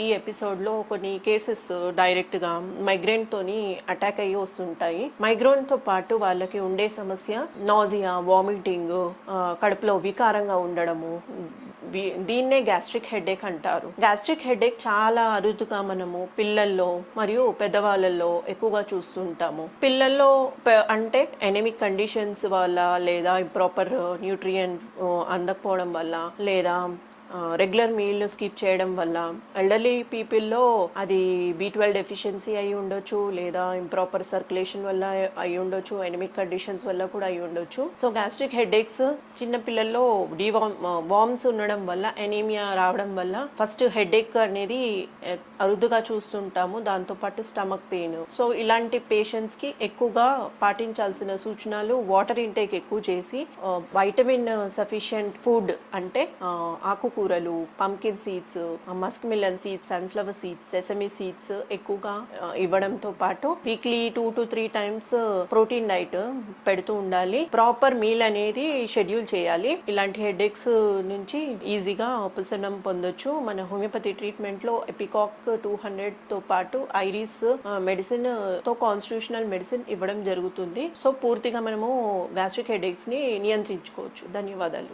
ఈ ఎపిసోడ్లో కొన్ని కేసెస్ uh, డైరెక్ట్గా మైగ్రేన్తోని అటాక్ అయ్యి వస్తుంటాయి. మైగ్రేన్తో పాటు వాళ్ళకి ఉండే సమస్య నాజియా వామిటింగ్ uh, కడుపులో వికారంగా ఉండడము వీ- దీన్నే గ్యాస్ట్రిక్ హెడేక్ అంటారు. గ్యాస్ట్రిక్ హెడేక్ చాలా అరుదుగా మనము పిల్లల్లో మరియు పెద్దవాళ్ళల్లో ఎక్కువగా చూస్తుంటాము. పిల్లల్లో అంటే ఎనమిక్ కండిషన్స్ వల్ల లేదా ఇంప్రాపర్ uh, న్యూట్రియం అందకపోవడం వల్ల లేదా రెగ్యులర్ మీల్ను స్కిప్ చేయడం వల్ల ఎల్డర్లీ పీపుల్లో అది బీ ట్వెల్వ్ డెఫిషియన్సీ అయి ఉండొచ్చు లేదా ఇంప్రాపర్ సర్క్యులేషన్ వల్ల అయి ఉండొచ్చు ఎనిమిక్ కండిషన్స్ వల్ల కూడా అయి ఉండొచ్చు. సో గ్యాస్ట్రిక్ హెడేక్స్ చిన్న పిల్లల్లో డివామ్ వామ్స్ ఉండడం వల్ల ఎనీమియా రావడం వల్ల ఫస్ట్ హెడేక్ అనేది అరుదుగా చూస్తుంటాము దాంతోపాటు స్టమక్ పెయిన్ సో ఇలాంటి పేషెంట్స్కి ఎక్కువగా పాటించాల్సిన సూచనలు వాటర్ ఇంటేక్ ఎక్కువ చేసి వైటమిన్ సఫిషియంట్ ఫుడ్ అంటే ఆకుకూర ఆకుకూరలు pumpkin seeds musk melon seeds sunflower seeds sesame seeds ఎక్కువగా ఇవ్వడంతో పాటు weekly two to three times protein diet పెడుతూ ఉండాలి. ప్రాపర్ మీల్ అనేది షెడ్యూల్ చేయాలి. ఇలాంటి హెడేక్స్ నుంచి ఈజీగా ఉపశమనం పొందొచ్చు. మన హోమియోపతి ట్రీట్మెంట్లో ఎపికాక్ టూ హండ్రెడ్తో పాటు ఐరిస్ మెడిసిన్తో కాన్స్టిట్యూషనల్ మెడిసిన్ ఇవ్వడం జరుగుతుంది. సో పూర్తిగా మనము గ్యాస్ట్రిక్ హెడేక్స్ని నియంత్రించుకోవచ్చు. ధన్యవాదాలు.